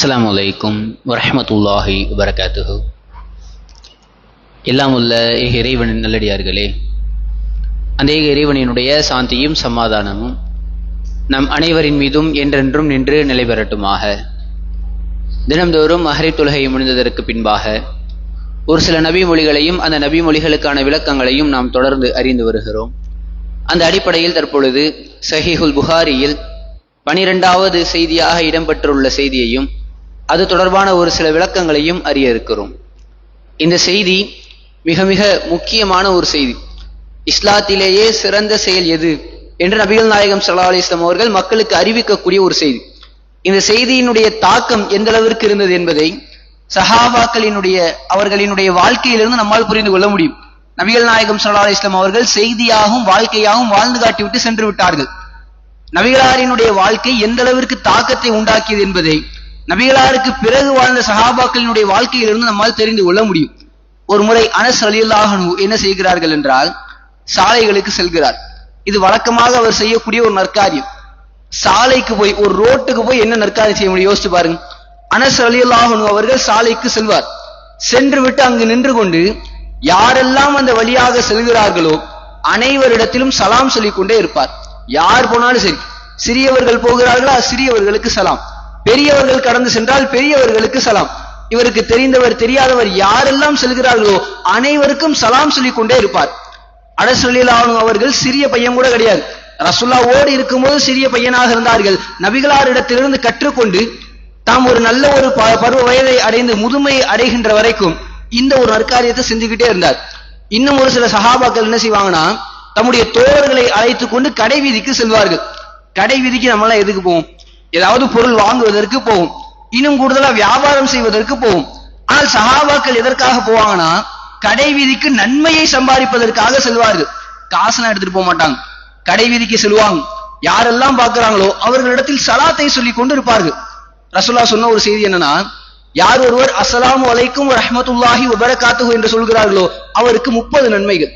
அஸ்லாம் வலைக்கும் வரமத்துல்லாஹி வரகாத்துஹு எல்லாம் உள்ள ஏக இறைவனின் நல்லடியார்களே அந்த இறைவனினுடைய சாந்தியும் சமாதானமும் நம் அனைவரின் மீதும் என்றென்றும் நின்று நிலை பெறட்டுமாக. தினம்தோறும் அஹரி தொழுகை முடிந்ததற்கு பின்பாக ஒரு சில நபி மொழிகளையும் அந்த நபி மொழிகளுக்கான விளக்கங்களையும் நாம் தொடர்ந்து அறிந்து வருகிறோம். அந்த அடிப்படையில் தற்பொழுது சஹிஹுல் புகாரியில் பனிரெண்டாவது செய்தியாக இடம்பெற்றுள்ள செய்தியையும் அது தொடர்பான ஒரு சில விளக்கங்களையும் அறிய இருக்கிறோம். இந்த செய்தி மிக மிக முக்கியமான ஒரு செய்தி. இஸ்லாத்திலேயே சிறந்த செயல் எது என்று நபிகள் நாயகம் சல்லா அலைஹி அவர்கள் மக்களுக்கு அறிவிக்கக்கூடிய ஒரு செய்தி. இந்த செய்தியினுடைய தாக்கம் எந்த அளவிற்கு இருந்தது என்பதை சஹாபாக்களினுடைய அவர்களினுடைய வாழ்க்கையிலிருந்து நம்மால் புரிந்து கொள்ள முடியும். நபிகள் நாயகம் சல்லா அலைஹி அவர்கள் செய்தியாகவும் வாழ்க்கையாகவும் வாழ்ந்து காட்டிவிட்டு சென்று விட்டார்கள். நபிகளாரினுடைய வாழ்க்கை எந்த அளவிற்கு தாக்கத்தை உண்டாக்கியது என்பதை நபிகளாருக்கு பிறகு வாழ்ந்த சஹாபாக்களினுடைய வாழ்க்கையிலிருந்து நம்மால் தெரிந்து கொள்ள முடியும். ஒரு முறை அனஸ் அலியல்லாஹனு என்ன செய்கிறார்கள் என்றால் சாலைகளுக்கு செல்கிறார். இது வழக்கமாக அவர் செய்யக்கூடிய ஒரு நற்காரியம். சாலைக்கு போய் ஒரு ரோட்டுக்கு போய் என்ன நற்காரியம் செய்ய முடியும்? யோசிச்சு பாருங்க. அனஸ் அலியல்லாஹனு அவர்கள் சாலைக்கு செல்வார். சென்று விட்டு அங்கு நின்று கொண்டு யாரெல்லாம் அந்த வழியாக செல்கிறார்களோ அனைவரிடத்திலும் சலாம் சொல்லிக் கொண்டே இருப்பார். யார் போனாலும் சரி சிறியவர்கள் போகிறார்களா? சிறியவர்களுக்கு சலாம். பெரியவர்கள் கடந்து சென்றால் பெரியவர்களுக்கு சலாம். இவருக்கு தெரிந்தவர் தெரியாதவர் யாரெல்லாம் செல்கிறார்களோ அனைவருக்கும் சலாம் சொல்லிக் கொண்டே இருப்பார் அடசொல்லிலானு அவர்கள் சிறிய பையன் கூட கிடையாது. ரசுல்லாவோடு இருக்கும்போது சிறிய பையனாக இருந்தார்கள். நபிகளாரிடத்திலிருந்து கற்றுக்கொண்டு தாம் ஒரு நல்ல ஒரு ப- பருவ வயதை அடைந்து முதுமை அடைகின்ற வரைக்கும் இந்த ஒரு நற்காரியத்தை செஞ்சுக்கிட்டே இருந்தார். இன்னும் ஒரு சில சஹாபாக்கள் என்ன செய்வாங்கன்னா தம்முடைய தோழர்களை அழைத்துக் கொண்டு கடை வீதிக்கு செல்வார்கள். கடை வீதிக்கு நம்மளாம் எதுக்கு போவோம்? ஏதாவது பொருள் வாங்குவதற்கு போகும். இன்னும் கூடுதலா வியாபாரம் செய்வதற்கு போகும். ஆனால் சகாபாக்கள் எதற்காக போவாங்கன்னா கடை வீதிக்கு நன்மையை சம்பாதிப்பதற்காக செல்வார்கள். காசுலாம் எடுத்துட்டு போக மாட்டாங்க. கடை வீதிக்கு செல்வாங்க. யாரெல்லாம் பாக்குறாங்களோ அவர்களிடத்தில் சலாத்தை சொல்லி கொண்டு இருப்பார்கள். ரசுல்லா சொன்ன ஒரு செய்தி என்னன்னா யார் ஒருவர் அஸ்ஸலாமு அலைக்கும் ரஹ்மத்துல்லாஹி வபரகாத்துஹு என்று சொல்கிறார்களோ அவருக்கு முப்பது நன்மைகள்.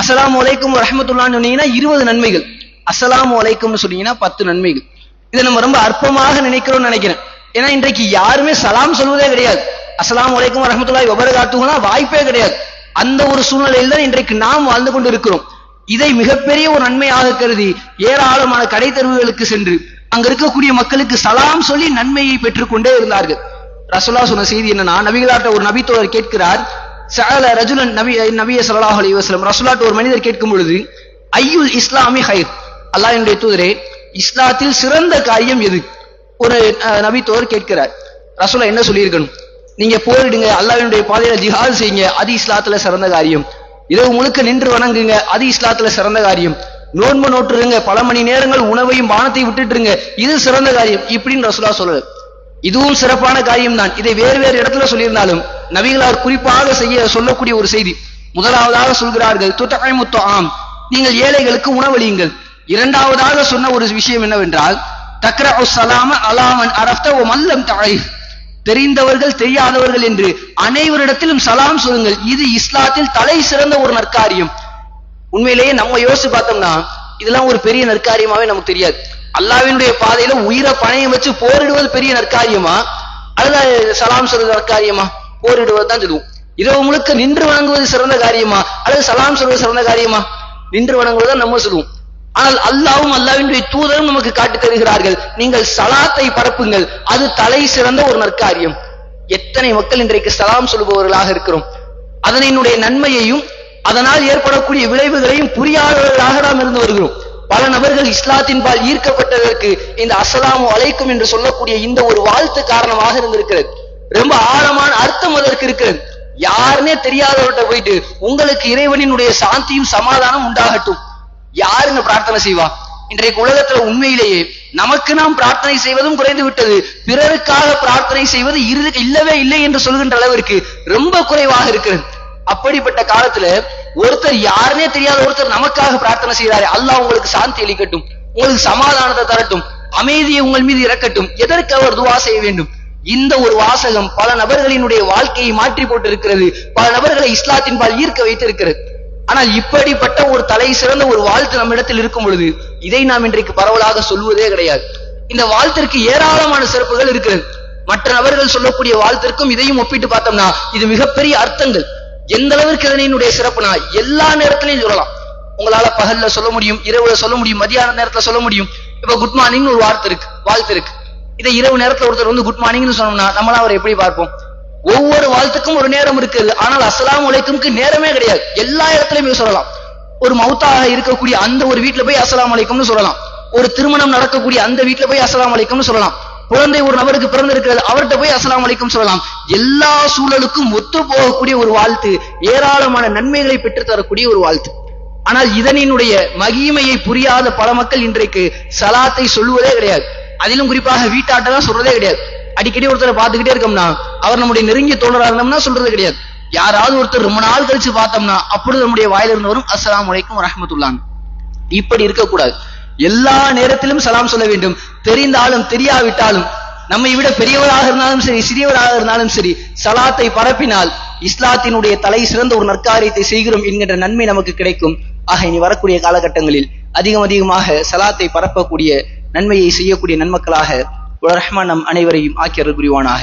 அசலாம் அலைக்கும் ரஹமத்துல்லான்னு சொன்னீங்கன்னா இருபது நன்மைகள். அசலாம் அலைக்கும்னு சொன்னீங்கன்னா பத்து நன்மைகள். இதை நம்ம ரொம்ப அற்பமாக நினைக்கிறோம்னு நினைக்கிறேன். ஏன்னா இன்றைக்கு யாருமே சலாம் சொல்வதே கிடையாது. அஸ்ஸலாமு அலைக்கும் ரஹ்மத்துல்லாஹி வபரகாத்துஹுனா வாய்ப்பே கிடையாது. அந்த ஒரு சூழ்நிலையில் தான் இன்றைக்கு நாம் வாழ்ந்து கொண்டு இருக்கிறோம் இதை மிகப்பெரிய ஒரு நன்மையாக கருதி ஏராளமான கடை தெருவுகளுக்கு சென்று அங்க இருக்கக்கூடிய மக்களுக்கு சலாம் சொல்லி நன்மையை பெற்றுக்கொண்டே இருந்தார்கள். ரசோல்லா சொன்ன செய்தி என்னன்னா நபிகளாட்ட ஒரு நபித்தோழர் கேட்கிறார் சகல ரஜுலன் நபி நபிய ஸல்லல்லாஹு அலி வஸ்லம் ரசூலாட்ட ஒரு மனிதர் கேட்கும் பொழுது ஐயுல் இஸ்லாமி ஹைர்? அல்லாஹ்வினுடைய தூதரே இஸ்லாத்தில் சிறந்த காரியம் எது? ஒரு அஹ், கேட்கிறார். ரசோலா என்ன சொல்லியிருக்கணும்? நீங்க போரிடுங்க அல்லாவினுடைய பாதையில ஜிஹாது செய்யுங்க அது இஸ்லாத்துல சிறந்த காரியம். இரவு முழுக்க நின்று வணங்குங்க அது இஸ்லாத்துல சிறந்த காரியம். நோன்பு நோட்டுருங்க பல மணி நேரங்கள் உணவையும் பானத்தை விட்டுட்டுருங்க இது சிறந்த காரியம் இப்படின்னு ரசூலா சொல்லுது இதுவும் சிறப்பான காரியம் தான் இதை வேறு வேறு இடத்துல சொல்லியிருந்தாலும் நபிகளார் குறிப்பாக செய்ய சொல்லக்கூடிய ஒரு செய்தி. முதலாவதாக சொல்கிறார்கள் துத்தகைமுத்து ஆம் நீங்கள் ஏழைகளுக்கு உணவளியுங்கள். இரண்டாவதாக சொன்ன ஒரு விஷயம் என்னவென்றால் தக்ர சலாம அலாமன் அரப்த ஓ மல்லம் தாயிஃப் தெரிந்தவர்கள் தெரியாதவர்கள் என்று அனைவரிடத்திலும் சலாம் சொல்லுங்கள். இது இஸ்லாத்தில் தலை சிறந்த ஒரு நற்காரியம். உண்மையிலேயே நம்ம யோசிச்சு பார்த்தோம்னா இதெல்லாம் ஒரு பெரிய நற்காரியமாவே நமக்கு தெரியாது. அல்லாவினுடைய பாதையில உயிரை பணையம் வச்சு போரிடுவது பெரிய நற்காரியமா? அல்லது சலாம் சொல்றது நற்காரியமா? போரிடுவது தான் சொல்லுவோம். இரவு முழுக்க நின்று வணங்குவது சிறந்த காரியமா? அல்லது சலாம் சொல்வது சிறந்த காரியமா? நின்று வணங்குவது தான் நம்ம சொல்லுவோம். ஆனால் அல்லாவும் அல்லாவினுடைய தூதரும் நமக்கு காட்டு தருகிறார்கள். நீங்கள் சலாத்தை பரப்புங்கள். அது தலை சிறந்த ஒரு நற்காரியம். எத்தனை மக்கள் இன்றைக்கு சலாம் சொல்பவர்களாக இருக்கிறோம். அதனுடைய நன்மையையும் அதனால் ஏற்படக்கூடிய விளைவுகளையும் புரியாதவர்களாக நாம் இருந்து வருகிறோம். பல நபர்கள் இஸ்லாத்தின் பால் ஈர்க்கப்பட்டதற்கு இந்த அசலாமு அலைக்கும் என்று சொல்லக்கூடிய இந்த ஒரு வாழ்த்து காரணமாக இருந்திருக்கிறது. ரொம்ப ஆழமான அர்த்தம் அதற்கு இருக்கிறது. யாருன்னே தெரியாதவர்கிட்ட போயிட்டு உங்களுக்கு இறைவனினுடைய சாந்தியும் சமாதானம் உண்டாகட்டும். யாருங்க பிரார்த்தனை செய்வா? இன்றைக்கு உலகத்துல உண்மையிலேயே நமக்கு நாம் பிரார்த்தனை செய்வதும் குறைந்து விட்டது. பிறருக்காக பிரார்த்தனை செய்வது இரு இல்லவே இல்லை என்று சொல்கின்ற அளவிற்கு ரொம்ப குறைவாக இருக்கிறது. அப்படிப்பட்ட காலத்துல ஒருத்தர் யாருனே தெரியாத ஒருத்தர் நமக்காக பிரார்த்தனை செய்யறாரு அல்லாஹ் உங்களுக்கு சாந்தி அளிக்கட்டும் உங்களுக்கு சமாதானத்தை தரட்டும் அமைதியை உங்கள் மீது இறக்கட்டும் எதற்கு அவர் துவா செய்ய வேண்டும்? இந்த ஒரு வாசகம் பல நபர்களினுடைய வாழ்க்கையை மாற்றி போட்டிருக்கிறது பல நபர்களை இஸ்லாத்தின் பால் ஈர்க்க வைத்திருக்கிறது. ஆனால் இப்படிப்பட்ட ஒரு தலை சிறந்த ஒரு வாழ்த்து நம்மிடத்தில் இருக்கும் பொழுது இதை நாம் இன்றைக்கு பரவலாக சொல்வதே கிடையாது. இந்த வாழ்த்திற்கு ஏராளமான சிறப்புகள் இருக்கிறது. மற்ற நபர்கள் சொல்லக்கூடிய வாழ்த்திற்கும் இதையும் ஒப்பிட்டு பார்த்தோம்னா இது மிகப்பெரிய அர்த்தங்கள். எந்த அளவிற்கு இதனுடைய சிறப்புனா எல்லா நேரத்திலையும் சொல்லலாம். உங்களால பகல்ல சொல்ல முடியும் இரவுல சொல்ல முடியும் மதியான நேரத்துல சொல்ல முடியும். இப்ப குட் மார்னிங் ஒரு வார்த்தை இருக்கு வாழ்த்து இருக்கு. இதை இரவு நேரத்துல ஒருத்தர் வந்து குட் மார்னிங்னு சொன்னோம்னா நம்மளா அவரை எப்படி பார்ப்போம்? ஒவ்வொரு வாழ்த்துக்கும் ஒரு நேரம் இருக்குது ஆனால் அஸ்லாம் அலைக்கும்க்கு நேரமே கிடையாது. எல்லா இடத்துலயுமே சொல்லலாம். ஒரு மௌத்தாக இருக்கக்கூடிய அந்த ஒரு வீட்டுல போய் அஸ்லாம் அலைக்கும்னு சொல்லலாம். ஒரு திருமணம் நடக்கக்கூடிய அந்த வீட்டுல போய் அஸ்லாம் அலைக்கும்னு சொல்லலாம். குழந்தை ஒரு நபருக்கு பிறந்து இருக்கிறது அவர்கிட்ட போய் அஸ்லாம் அலைக்கும் சொல்லலாம். எல்லா சூழலுக்கும் ஒத்து போகக்கூடிய ஒரு வாழ்த்து ஏராளமான நன்மைகளை பெற்று தரக்கூடிய ஒரு வாழ்த்து. ஆனால் இதனினுடைய மகிமையை புரியாத பல மக்கள் இன்றைக்கு சலாத்தை சொல்லுவதே கிடையாது. அதிலும் குறிப்பாக வீட்டாட்ட தான் சொல்றதே கிடையாது. அடிக்கடி ஒருத்தரை பார்த்துக்கிட்டே இருக்கோம்னா அவர் நம்முடைய நெருங்கிய தோழரா இருந்தோம்னா சொல்றது கிடையாது. யாராவது ஒருத்தர் ரொம்ப நாள் கழிச்சு பார்த்தோம்னா அப்பொழுது நம்முடைய வாயில இருந்து வரும். அஸ்லாம் அலைக்கும் ரஹ்மத்துல்லாஹ் இப்படி இருக்கக்கூடாது. எல்லா நேரத்திலும் சலாம் சொல்ல வேண்டும். தெரிந்தாலும் தெரியாவிட்டாலும் நம்மை விட பெரியவராக இருந்தாலும் சரி சிறியவராக இருந்தாலும் சரி சலாத்தை பரப்பினால் இஸ்லாத்தினுடைய தலை சிறந்த ஒரு நற்காரியத்தை செய்கிறோம் என்கின்ற நன்மை நமக்கு கிடைக்கும். ஆக இனி வரக்கூடிய காலகட்டங்களில் அதிகம் அதிகமாக சலாத்தை பரப்பக்கூடிய நன்மையை செய்யக்கூடிய நன்மக்களாக ரஹ்மான் நம் அனைவரையும் ஆக்கியர் புரிவானாக.